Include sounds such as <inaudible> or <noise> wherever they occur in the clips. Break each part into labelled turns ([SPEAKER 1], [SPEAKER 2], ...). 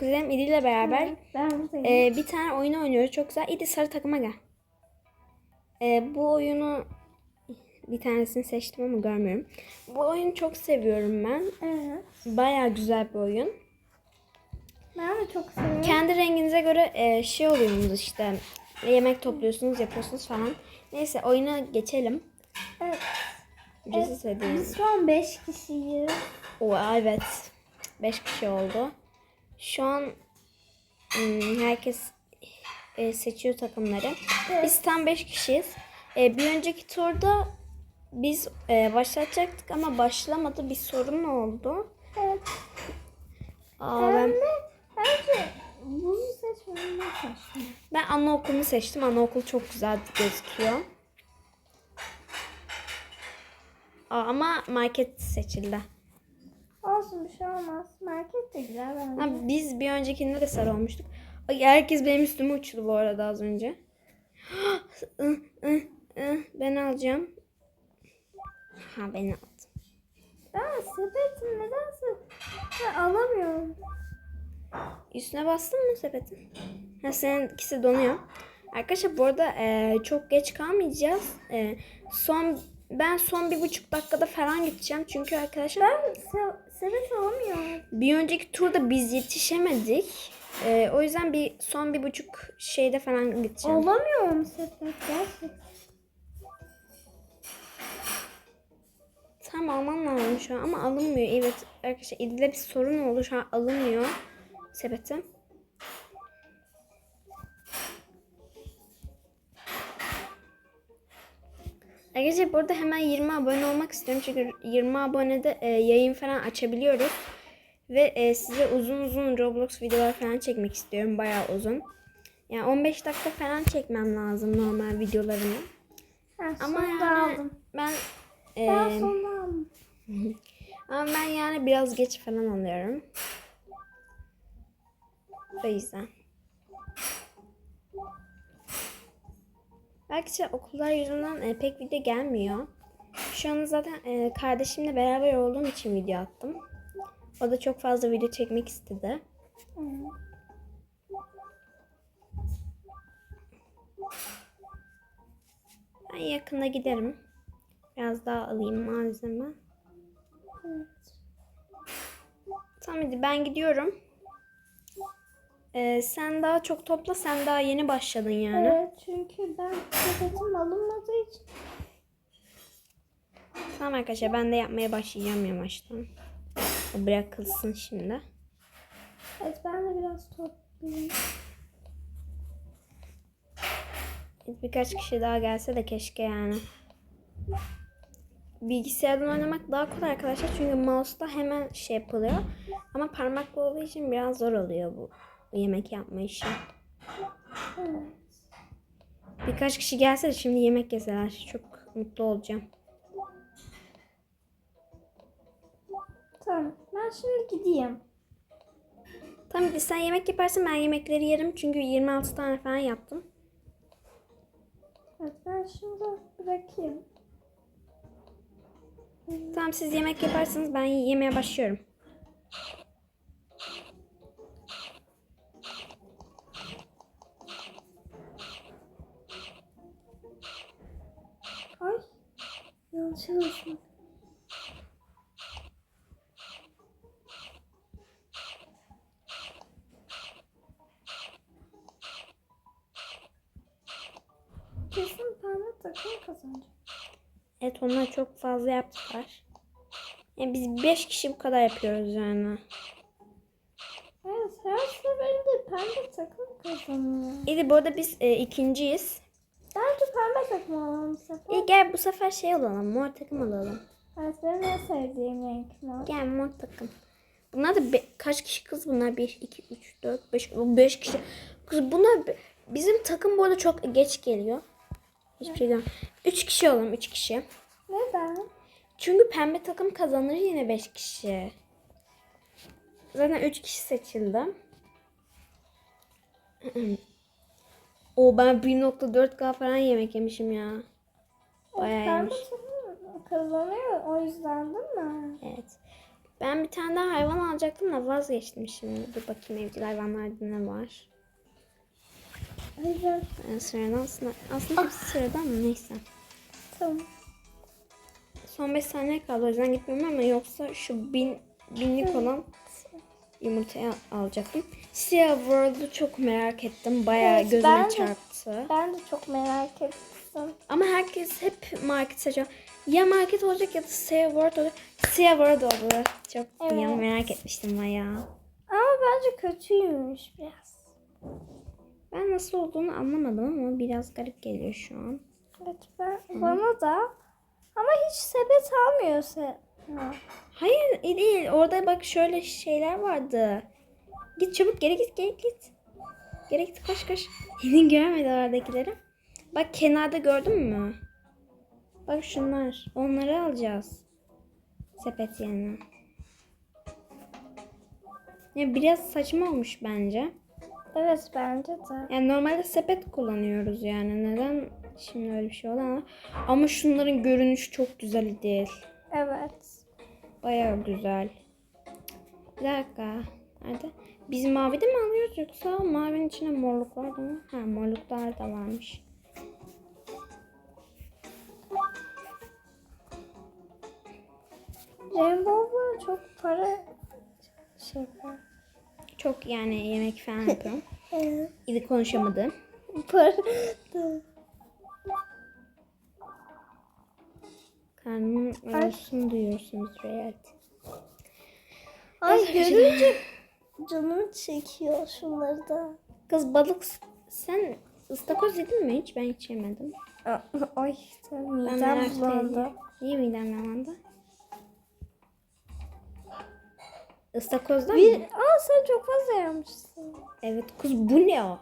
[SPEAKER 1] Kuzenim İdi ile beraber e, bir tane oyun oynuyoruz. Çok güzel. İdi sarı takıma gel. E, bu oyunu bir tanesini seçtim ama görmüyorum. Bu oyunu çok seviyorum ben.
[SPEAKER 2] evet.
[SPEAKER 1] Baya güzel bir oyun.
[SPEAKER 2] Ben de çok seviyorum.
[SPEAKER 1] Kendi renginize göre e, şey oluyorsunuz işte. Yemek topluyorsunuz, yapıyorsunuz falan. Neyse oyuna geçelim.
[SPEAKER 2] Evet.
[SPEAKER 1] Ücretsiz hediye.
[SPEAKER 2] Biz şu an 5 kişiyiz.
[SPEAKER 1] Oo, evet. 5 kişi oldu. Şu an hmm, herkes e, seçiyor takımları.
[SPEAKER 2] Evet.
[SPEAKER 1] Biz tam 5 kişiyiz. E, bir önceki turda biz e, başlatacaktık ama başlamadı. Bir sorun oldu.
[SPEAKER 2] Evet.
[SPEAKER 1] Aa,
[SPEAKER 2] Ben
[SPEAKER 1] ben,
[SPEAKER 2] bence buzu seçmemi seçtim.
[SPEAKER 1] ben anaokulunu seçtim. Anaokul çok güzel gözüküyor. Aa, ama market seçildi.
[SPEAKER 2] Olsun bir şey olmaz. Market de güzel bence.
[SPEAKER 1] Ha, biz bir öncekinde de sarı olmuştuk. Ay, herkes benim üstüme uçtu bu arada az önce. ben alacağım. Ha ben aldım.
[SPEAKER 2] Ben sepetim nedense ben alamıyorum.
[SPEAKER 1] Üstüne bastın mı sepetin? Ha seninkisi donuyor. Arkadaşlar bu arada e, çok geç kalmayacağız. E, son ben son bir buçuk dakikada falan gideceğim. Çünkü arkadaşlar
[SPEAKER 2] Ben se- sepet alamıyorum.
[SPEAKER 1] bir önceki turda biz yetişemedik. E, o yüzden bir son bir buçuk şeyde falan gideceğim.
[SPEAKER 2] Alamıyorum sepet gerçekten.
[SPEAKER 1] Tam almam lazım şu an ama alınmıyor. Evet arkadaşlar ilde bir sorun oldu. Şu an alınmıyor sepete. Arkadaşlar burada hemen 20 abone olmak istiyorum. Çünkü 20 abonede e, yayın falan açabiliyoruz. Ve e, size uzun uzun Roblox videolar falan çekmek istiyorum. Bayağı uzun. Yani 15 dakika falan çekmem lazım normal videolarımı.
[SPEAKER 2] Ha,
[SPEAKER 1] Ama yani
[SPEAKER 2] aldım.
[SPEAKER 1] ben e,
[SPEAKER 2] Ben sonunda aldım. <laughs>
[SPEAKER 1] ama ben yani biraz geç falan alıyorum. O yüzden. Belki işte okullar yüzünden e, pek video gelmiyor. Şu an zaten e, kardeşimle beraber olduğum için video attım. O da çok fazla video çekmek istedi. Ben yakında giderim. Biraz daha alayım malzeme.
[SPEAKER 2] Evet.
[SPEAKER 1] Tamam hadi ben gidiyorum. Ee, sen daha çok topla. Sen daha yeni başladın yani.
[SPEAKER 2] Evet çünkü ben sepetim alınmadığı için
[SPEAKER 1] Tamam arkadaşlar ben de yapmaya başlayacağım yavaştan. O bırakılsın şimdi.
[SPEAKER 2] Evet ben de biraz toplayayım.
[SPEAKER 1] Birkaç kişi daha gelse de keşke yani. Bilgisayardan oynamak daha kolay arkadaşlar. Çünkü mouse'da hemen şey yapılıyor. Ama parmakla olduğu için biraz zor oluyor bu yemek yapma işi. Birkaç kişi gelse de şimdi yemek yeseler çok mutlu olacağım.
[SPEAKER 2] Tamam ben şimdi gideyim.
[SPEAKER 1] Tamam sen yemek yaparsın ben yemekleri yerim. Çünkü 26 tane falan yaptım.
[SPEAKER 2] Evet ben şimdi bırakayım.
[SPEAKER 1] Tamam siz yemek yaparsanız ben yemeye başlıyorum.
[SPEAKER 2] Olsun. Kesin pembe takım kazanacak.
[SPEAKER 1] Evet onlar çok fazla yaptılar. Yani biz 5 kişi bu kadar yapıyoruz yani.
[SPEAKER 2] Evet her seferinde pembe takım kazanıyor.
[SPEAKER 1] İyi bu arada biz e, ikinciyiz.
[SPEAKER 2] Takım alalım bu sefer.
[SPEAKER 1] İyi gel bu sefer şey alalım. Mor takım alalım.
[SPEAKER 2] Evet benim en sevdiğim renk mor.
[SPEAKER 1] Gel mor takım. Bunlar da be- kaç kişi kız bunlar? 1, 2, 3, 4, 5, 5 kişi. Kız bunlar be- bizim takım bu arada çok geç geliyor. Hiçbir şey demem. 3 kişi olalım 3 kişi.
[SPEAKER 2] Neden?
[SPEAKER 1] Çünkü pembe takım kazanır yine 5 kişi. Zaten 3 kişi seçildi. <clears throat> o ben 1.4K falan yemek yemişim ya. Bayağı
[SPEAKER 2] takım kazanıyor o yüzden değil mi?
[SPEAKER 1] Evet. Ben bir tane daha hayvan alacaktım da vazgeçtim şimdi. Dur bakayım evcil hayvanlarda ne var.
[SPEAKER 2] Hayır.
[SPEAKER 1] Ee, sıradan aslında, aslında hepsi sıradan mı neyse.
[SPEAKER 2] Tamam.
[SPEAKER 1] Son 5 saniye kaldı o yüzden gitmiyorum ama yoksa şu bin, binlik olan yumurtayı alacaktım. Siyah World'u çok merak ettim. Bayağı
[SPEAKER 2] Evet,
[SPEAKER 1] gözüme
[SPEAKER 2] ben de.
[SPEAKER 1] çarptı.
[SPEAKER 2] Ben de çok merak ettim.
[SPEAKER 1] Ama herkes hep market seçiyor. Ya market olacak ya da Siyah World olacak. Siyah World oldu. Çok
[SPEAKER 2] Evet.
[SPEAKER 1] ya merak etmiştim bayağı.
[SPEAKER 2] Ama bence kötüymüş biraz.
[SPEAKER 1] Ben nasıl olduğunu anlamadım ama biraz garip geliyor şu an.
[SPEAKER 2] Evet ben, bana da. Ama hiç sepet almıyor se. Ha.
[SPEAKER 1] Hayır iyi değil. Orada bak şöyle şeyler vardı. Git çabuk geri git geri git. Geri git koş koş. <laughs> Yeni görmedi oradakileri. Bak kenarda gördün mü? Bak şunlar. Onları alacağız. Sepet yerine. Ya biraz saçma olmuş bence.
[SPEAKER 2] Evet bence de.
[SPEAKER 1] Yani normalde sepet kullanıyoruz yani. Neden şimdi öyle bir şey oldu ama. Ama şunların görünüşü çok güzel değil.
[SPEAKER 2] Evet.
[SPEAKER 1] Bayağı güzel. Bir dakika. Nerede? Biz mavide mi alıyoruz yoksa mavinin içinde morluk var mı? Ha morluklar da varmış.
[SPEAKER 2] Rainbow'la çok para şey var.
[SPEAKER 1] Çok yani yemek falan yapıyorum. <laughs>
[SPEAKER 2] Evet.
[SPEAKER 1] İyi konuşamadım.
[SPEAKER 2] Para
[SPEAKER 1] Karnım ölsün duyuyorsunuz evet.
[SPEAKER 2] Ay görünce canım çekiyor şunları da.
[SPEAKER 1] Kız balık sen ıstakoz yedin mi hiç? Ben hiç yemedim.
[SPEAKER 2] Ay tamam midem bulandı.
[SPEAKER 1] Niye midem bulandı? Istakozdan
[SPEAKER 2] Bir,
[SPEAKER 1] mı?
[SPEAKER 2] aa sen çok fazla yapmışsın.
[SPEAKER 1] Evet kız bu ne o?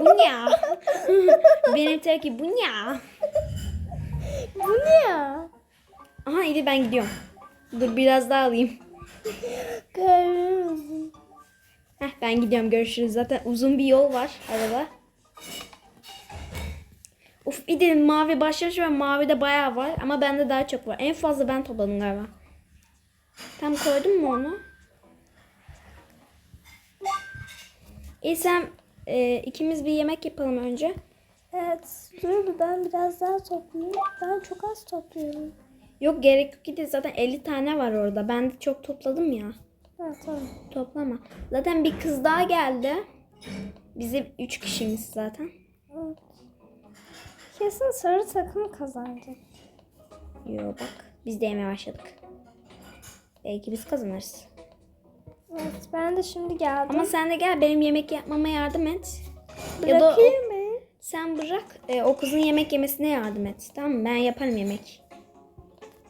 [SPEAKER 1] bu ne? <laughs> Benim teki bu ne?
[SPEAKER 2] Bu ne ya?
[SPEAKER 1] Aha iyi ben gidiyorum. Dur biraz daha alayım.
[SPEAKER 2] Görüyorum.
[SPEAKER 1] Heh ben gidiyorum görüşürüz. Zaten uzun bir yol var arada. Uf bir de mavi başlamış ve mavi de bayağı var ama bende daha çok var. En fazla ben topladım galiba. Tam koydun mu onu? İyi sen e, ikimiz bir yemek yapalım önce.
[SPEAKER 2] Evet. Dur ben biraz daha toplayayım. Ben çok az topluyorum.
[SPEAKER 1] Yok gerek yok ki de zaten 50 tane var orada. Ben de çok topladım ya.
[SPEAKER 2] Ha tamam.
[SPEAKER 1] Toplama. Zaten bir kız daha geldi. Bizi 3 kişimiz zaten.
[SPEAKER 2] Evet. Kesin sarı takım kazanacak.
[SPEAKER 1] Yo bak biz de yemeye başladık. Belki biz kazanırız.
[SPEAKER 2] Evet ben de şimdi geldim.
[SPEAKER 1] Ama sen de gel benim yemek yapmama yardım et. Ya da
[SPEAKER 2] Bırakayım?
[SPEAKER 1] Sen bırak e, o kızın yemek yemesine yardım et. Tamam mı? Ben yaparım yemek.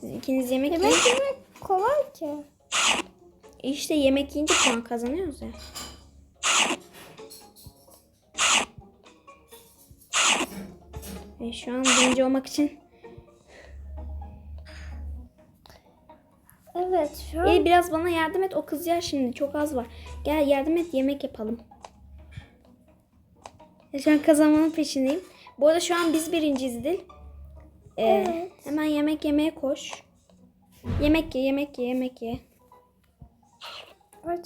[SPEAKER 1] Siz ikiniz yemek yiyin.
[SPEAKER 2] Yemek yemek kolay ki.
[SPEAKER 1] İşte yemek yiyince puan kazanıyoruz ya. E, şu an birinci olmak için
[SPEAKER 2] Evet şu an
[SPEAKER 1] İyi biraz bana yardım et. O kız ya şimdi çok az var. Gel yardım et yemek yapalım. Şu an kazanmanın peşindeyim. Bu arada şu an biz birinciyiz Dil. Ee,
[SPEAKER 2] Evet.
[SPEAKER 1] Hemen yemek yemeye koş. Yemek ye, yemek ye, yemek ye.
[SPEAKER 2] Ay,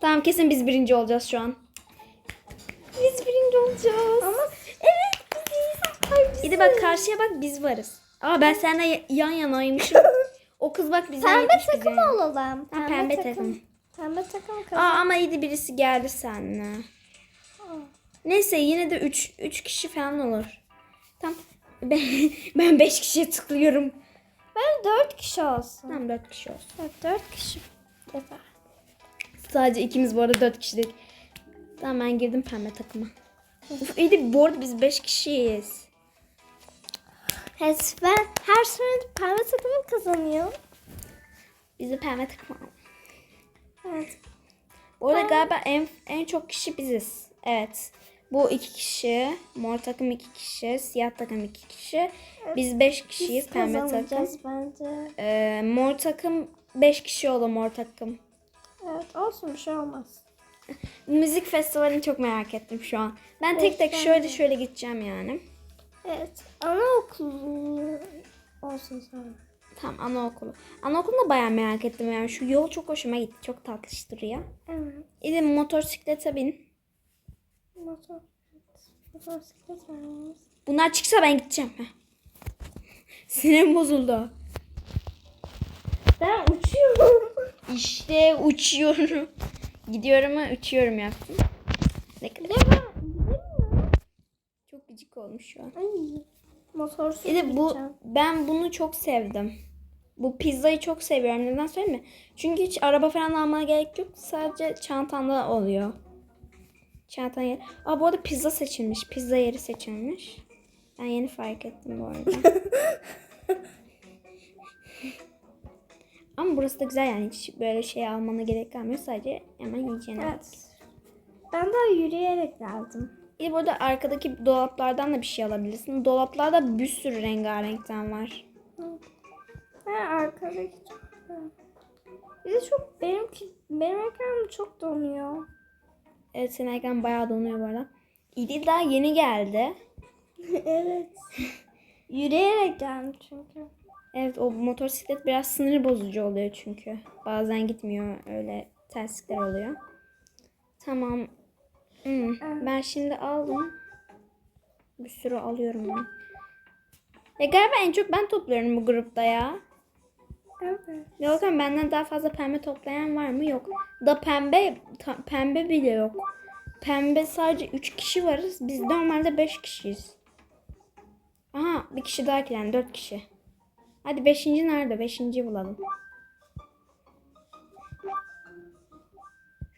[SPEAKER 2] tamam.
[SPEAKER 1] Kesin biz birinci olacağız şu an. Biz birinci olacağız.
[SPEAKER 2] Ama evet biziz.
[SPEAKER 1] Bir de bak karşıya bak biz varız. Aa ben seninle ya- yan yanaymışım. <laughs> o kız bak bizden
[SPEAKER 2] Pembe takım
[SPEAKER 1] bize.
[SPEAKER 2] olalım.
[SPEAKER 1] Ha, pembe takım.
[SPEAKER 2] Pembe takım
[SPEAKER 1] Aa
[SPEAKER 2] kazan.
[SPEAKER 1] ama iyiydi birisi geldi seninle. Neyse yine de 3 3 kişi falan olur. Tamam. <laughs> Ben ben 5 kişiye tıklıyorum.
[SPEAKER 2] Ben dört kişi olsun.
[SPEAKER 1] Tamam 4 kişi olsun.
[SPEAKER 2] Evet dört kişi. Yeter.
[SPEAKER 1] Sadece ikimiz bu arada 4 kişilik. Tamam ben girdim pembe takıma. Uf, iyi de bu arada biz 5 kişiyiz.
[SPEAKER 2] Evet ben her sene pembe takımı kazanıyorum.
[SPEAKER 1] Biz de pembe takım.
[SPEAKER 2] Evet.
[SPEAKER 1] Bu arada galiba en, en çok kişi biziz. Evet. Bu iki kişi. Mor takım iki kişi. Siyah takım iki kişi. Biz beş kişiyiz.
[SPEAKER 2] Biz
[SPEAKER 1] pembe takım.
[SPEAKER 2] bence.
[SPEAKER 1] Ee, mor takım 5 kişi oldu mor takım.
[SPEAKER 2] Evet olsun bir şey olmaz.
[SPEAKER 1] Müzik festivalini çok merak ettim şu an. Ben tek tek
[SPEAKER 2] ben
[SPEAKER 1] şöyle şöyle gideceğim yani.
[SPEAKER 2] Evet anaokulu olsun sonra.
[SPEAKER 1] Tamam anaokulu. Anaokulunu da bayağı merak ettim yani. Şu yol çok hoşuma gitti. Çok tatlış duruyor.
[SPEAKER 2] Evet.
[SPEAKER 1] Bir de motosiklete bin.
[SPEAKER 2] Motor. Motosiklet var.
[SPEAKER 1] Bunlar çıksa ben gideceğim. <laughs> Sinirim bozuldu.
[SPEAKER 2] Ben uçuyorum.
[SPEAKER 1] İşte uçuyorum. <laughs> Gidiyorum ama uçuyorum yaptım. Ne kadar
[SPEAKER 2] gidemiyorum.
[SPEAKER 1] çok gıcık olmuş şu an.
[SPEAKER 2] Ay. Motorsuz
[SPEAKER 1] Bir de bu
[SPEAKER 2] gideceğim.
[SPEAKER 1] ben bunu çok sevdim. Bu pizzayı çok seviyorum. Neden söyleyeyim mi? Çünkü hiç araba falan almana gerek yok. Sadece çantanda oluyor. Çantan yeri. Aa bu arada pizza seçilmiş. Pizza yeri seçilmiş. Ben yeni fark ettim bu arada. <laughs> Ama burası da güzel yani. Hiç böyle şey almana gerek kalmıyor. Sadece hemen yiyeceğine. bak.
[SPEAKER 2] Evet. Ben daha yürüyerek.
[SPEAKER 1] Bir de burada arkadaki dolaplardan da bir şey alabilirsin. Dolaplarda bir sürü rengarenkten var.
[SPEAKER 2] Ha arkadaki çok. Bir de çok benimki benim ekranım çok donuyor.
[SPEAKER 1] Evet senin ekran bayağı donuyor bu arada. İdil daha yeni geldi. <laughs>
[SPEAKER 2] evet. <laughs> Yürüyerek geldim çünkü.
[SPEAKER 1] Evet o motosiklet biraz sinir bozucu oluyor çünkü. Bazen gitmiyor öyle terslikler oluyor. Tamam. Hmm, Ben şimdi aldım. Bir sürü alıyorum ben. Ya galiba en çok ben topluyorum bu grupta ya.
[SPEAKER 2] Evet.
[SPEAKER 1] Bakalım benden daha fazla pembe toplayan var mı? Yok. Da pembe pembe bile yok. Pembe sadece 3 kişi varız. Biz normalde 5 kişiyiz. Aha bir kişi daha eklendi. 4 kişi. Hadi 5. nerede? 5. bulalım.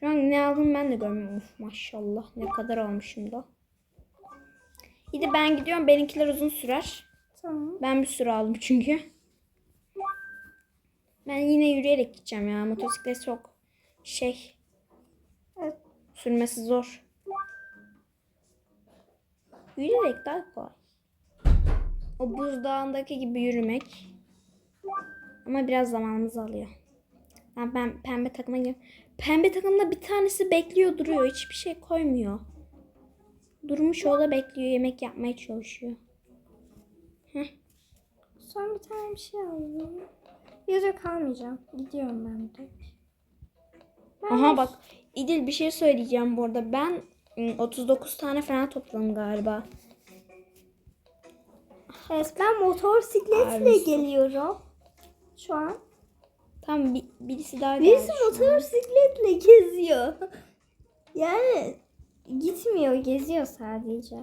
[SPEAKER 1] Şu an ne aldım ben de görmüyorum. Of, maşallah ne kadar almışım da. İyi de ben gidiyorum. Benimkiler uzun sürer.
[SPEAKER 2] Tamam.
[SPEAKER 1] Ben bir sürü aldım çünkü. Ben yine yürüyerek gideceğim ya. Motosiklet çok şey
[SPEAKER 2] Evet.
[SPEAKER 1] sürmesi zor. Yürüyerek daha kolay. O buzdağındaki gibi yürümek. Ama biraz zamanımızı alıyor. Ben, ben pembe takıma gidiyorum. Pembe takımda bir tanesi bekliyor duruyor. Hiçbir şey koymuyor. Durmuş o da bekliyor. Yemek yapmaya çalışıyor.
[SPEAKER 2] Son bir tane bir şey aldım. Yüzük kalmayacağım. Gidiyorum ben de. Ben
[SPEAKER 1] Aha
[SPEAKER 2] de-
[SPEAKER 1] bak İdil bir şey söyleyeceğim bu arada. Ben ım, 39 tane falan topladım galiba.
[SPEAKER 2] Evet ben motosikletle
[SPEAKER 1] Abi.
[SPEAKER 2] geliyorum. Şu an.
[SPEAKER 1] Tam bir, birisi daha geldi.
[SPEAKER 2] Birisi motosikletle geziyor. <laughs> Yani gitmiyor, geziyor sadece.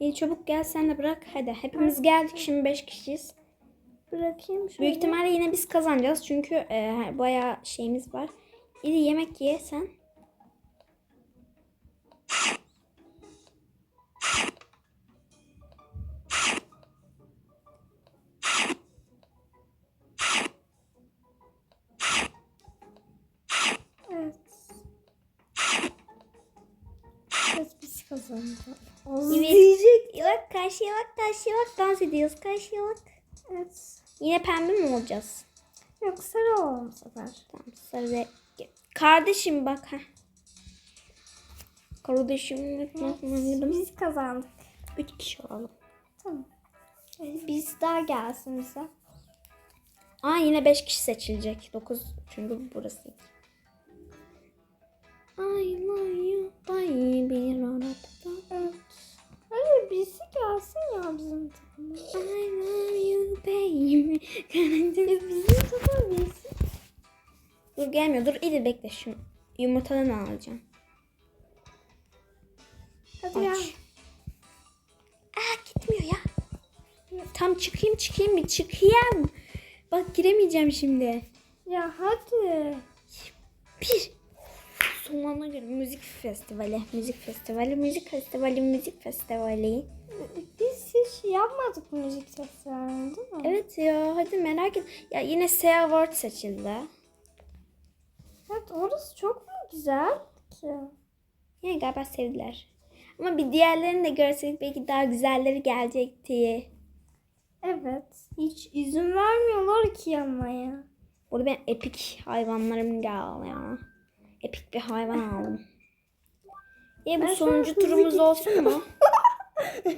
[SPEAKER 1] İyi çabuk gel sen de bırak. Hadi hepimiz geldik şimdi 5 kişiyiz.
[SPEAKER 2] Bırakayım şöyle.
[SPEAKER 1] Büyük ihtimalle yine biz kazanacağız. Çünkü e, bayağı şeyimiz var. İyi yemek ye sen.
[SPEAKER 2] Biz kazandık.
[SPEAKER 1] Evet. Bak karşıya bak karşıya bak dans ediyoruz karşıya bak.
[SPEAKER 2] Evet.
[SPEAKER 1] Yine pembe mi olacağız?
[SPEAKER 2] Yok sarı olalım bu sefer.
[SPEAKER 1] Tamam sarı ve... Kardeşim bak ha. Kardeşim.
[SPEAKER 2] Biz kazandık.
[SPEAKER 1] Üç kişi olalım.
[SPEAKER 2] Tamam. Biz daha gelsin bize.
[SPEAKER 1] Aa yine 5 kişi seçilecek. 9 çünkü burası. I love you baby.
[SPEAKER 2] Evet. Hadi birisi gelsin ya bizim takıma.
[SPEAKER 1] I love you baby.
[SPEAKER 2] Bizim takıma birisi.
[SPEAKER 1] dur gelmiyor. Dur iyi bekle şunu. Yumurtadan alacağım.
[SPEAKER 2] Hadi.
[SPEAKER 1] Aç. Aa gitmiyor ya. Tam çıkayım çıkayım bir çıkayım. Bak giremeyeceğim şimdi.
[SPEAKER 2] Ya hadi.
[SPEAKER 1] Bir. Son ana göre müzik festivali. Müzik festivali. Müzik festivali. Müzik festivali.
[SPEAKER 2] Biz hiç yapmadık müzik festivalini değil mi?
[SPEAKER 1] Evet ya hadi merak et. Ya yine SEA Award seçildi.
[SPEAKER 2] Evet orası çok mu güzel ki?
[SPEAKER 1] Yani galiba sevdiler. Ama bir diğerlerini de görseydik belki daha güzelleri gelecekti.
[SPEAKER 2] Evet. Hiç izin vermiyorlar ki yanmaya.
[SPEAKER 1] Burada ben epik hayvanlarım geldi ya. Epik bir hayvan <laughs> aldım. E bu
[SPEAKER 2] Ben
[SPEAKER 1] sonuncu turumuz olsun mu?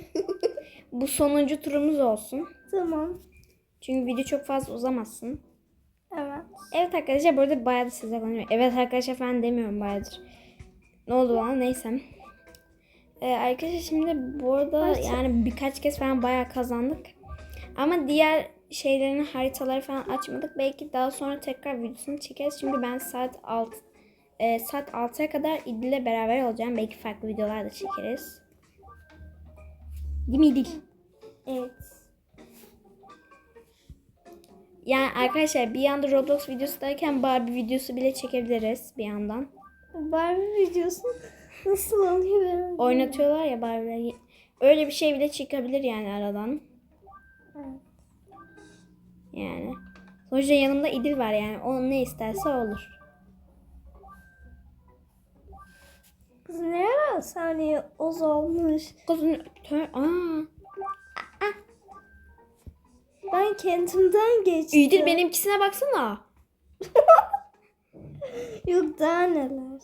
[SPEAKER 1] <laughs> bu sonuncu turumuz olsun.
[SPEAKER 2] Tamam.
[SPEAKER 1] Çünkü video çok fazla uzamasın.
[SPEAKER 2] Evet.
[SPEAKER 1] Evet arkadaşlar bu arada bayağı da size konuşuyorum. Evet arkadaşlar falan demiyorum bayağıdır. Ne oldu bana neyse. Ee, arkadaşlar şimdi bu arada
[SPEAKER 2] Başla.
[SPEAKER 1] yani birkaç kez falan bayağı kazandık. Ama diğer şeylerin haritaları falan açmadık. Belki daha sonra tekrar videosunu çekeriz. Şimdi ben saat 6 e, saat 6'ya kadar İdil'le beraber olacağım. Belki farklı videolar da çekeriz. Değil mi İdil?
[SPEAKER 2] Evet.
[SPEAKER 1] Yani arkadaşlar bir yanda Roblox videosu derken Barbie videosu bile çekebiliriz bir yandan.
[SPEAKER 2] Barbie videosu nasıl oluyor ben?
[SPEAKER 1] Oynatıyorlar ya Barbie'leri. Öyle bir şey bile çıkabilir yani aradan.
[SPEAKER 2] Evet.
[SPEAKER 1] Yani. Sonuçta yanımda İdil var yani. O ne isterse olur.
[SPEAKER 2] Kız ne ara saniye oz olmuş.
[SPEAKER 1] Kızın... Aa.
[SPEAKER 2] Ben kendimden geçtim.
[SPEAKER 1] İdil benimkisine baksana. <laughs>
[SPEAKER 2] Yok daha neler.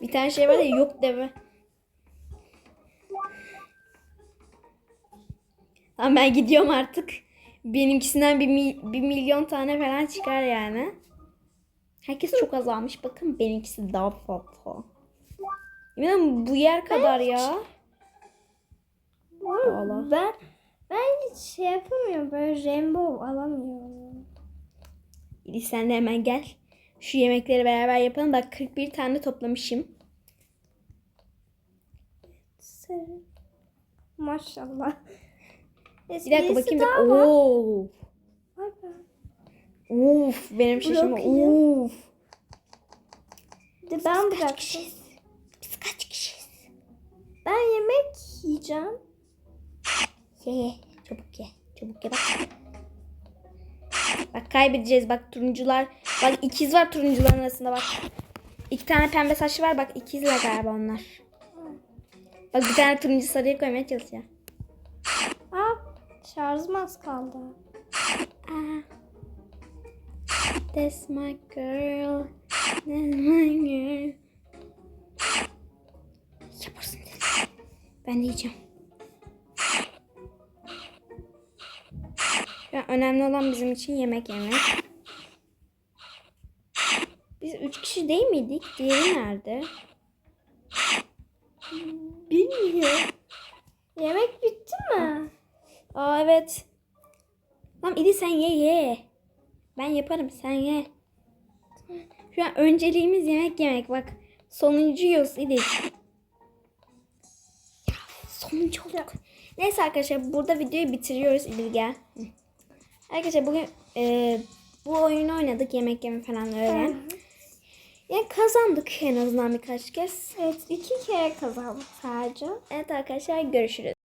[SPEAKER 1] Bir tane şey var ya yok deme. Tamam ben gidiyorum artık. Benimkisinden bir, mi- bir milyon tane falan çıkar yani. Herkes çok azalmış. Bakın benimkisi daha fazla. Yemin bu yer kadar ya. Valla.
[SPEAKER 2] Ben ben hiç şey yapamıyorum. Böyle rainbow alamıyorum.
[SPEAKER 1] İdil sen de hemen gel. Şu yemekleri beraber yapalım. Bak 41 tane toplamışım.
[SPEAKER 2] Maşallah.
[SPEAKER 1] Bir dakika bakayım. da-
[SPEAKER 2] var.
[SPEAKER 1] Oo. Of benim şişim.
[SPEAKER 2] Bırakayım. Bir de ben
[SPEAKER 1] Kaç
[SPEAKER 2] bıraktım.
[SPEAKER 1] kişiyiz? Biz kaç kişiyiz?
[SPEAKER 2] Ben yemek yiyeceğim.
[SPEAKER 1] Ye ye. Çabuk ye. Çabuk ye bak. Bak kaybedeceğiz bak turuncular. Bak ikiz var turuncuların arasında bak. İki tane pembe saçlı var bak ikizler galiba onlar. Bak bir tane turuncu sarıya koymaya çalışıyor.
[SPEAKER 2] Aa, şarjım az kaldı.
[SPEAKER 1] Ah. That's my girl. That's my girl. Yaparsın dedi. Ben de yiyeceğim. Ya önemli olan bizim için yemek yemek. Biz üç kişi değil miydik? Diğeri nerede?
[SPEAKER 2] Bilmiyorum. Yemek bitti mi?
[SPEAKER 1] Aa evet. Tamam İdi sen ye ye. Ben yaparım sen ye. Şu an önceliğimiz yemek yemek bak. Sonuncuyuz İdi. Ya sonuncu olduk. Neyse arkadaşlar burada videoyu bitiriyoruz İdil gel. Arkadaşlar bugün e, bu oyunu oynadık yemek yeme falan öyle. Yani kazandık en azından birkaç kez.
[SPEAKER 2] Evet iki kere kazandım sadece.
[SPEAKER 1] Evet arkadaşlar görüşürüz.